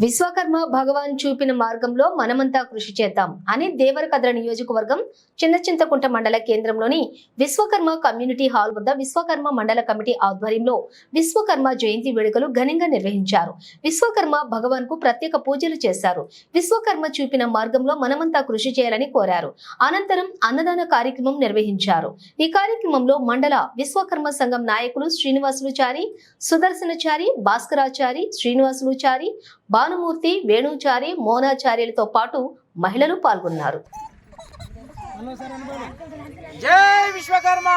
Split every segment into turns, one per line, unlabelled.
విశ్వకర్మ భగవాన్ చూపిన మార్గంలో మనమంతా కృషి చేద్దాం అని దేవరకద్ర నియోజకవర్గం చిన్న చింతకుంట మండల కేంద్రంలోని విశ్వకర్మ కమ్యూనిటీ హాల్ వద్ద విశ్వకర్మ మండల కమిటీ ఆధ్వర్యంలో విశ్వకర్మ జయంతి వేడుకలు ఘనంగా నిర్వహించారు. విశ్వకర్మ భగవాన్కు ప్రత్యేక పూజలు చేశారు. విశ్వకర్మ చూపిన మార్గంలో మనమంతా కృషి చేయాలని కోరారు. అనంతరం అన్నదాన కార్యక్రమం నిర్వహించారు. ఈ కార్యక్రమంలో మండల విశ్వకర్మ సంఘం నాయకులు శ్రీనివాసులుచారి సుదర్శనచారి భాస్కరాచారి శ్రీనివాసులుచారి భానుమూర్తి వేణుచారి మోనాచార్యులతో పాటు మహిళలు పాల్గొన్నారు
జై విశ్వకర్మ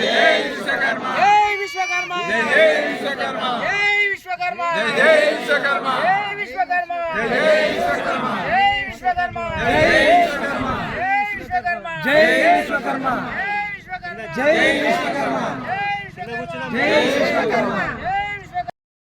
జై విశ్వకర్మ జై విశ్వకర్మ జై విశ్వకర్మ జై విశ్వకర్మ జై విశ్వకర్మ జై విశ్వకర్మ జై విశ్వకర్మ జై విశ్వకర్మ జై విశ్వకర్మ జై విశ్వకర్మ జై విశ్వకర్మ జై విశ్వకర్మ జై విశ్వకర్మ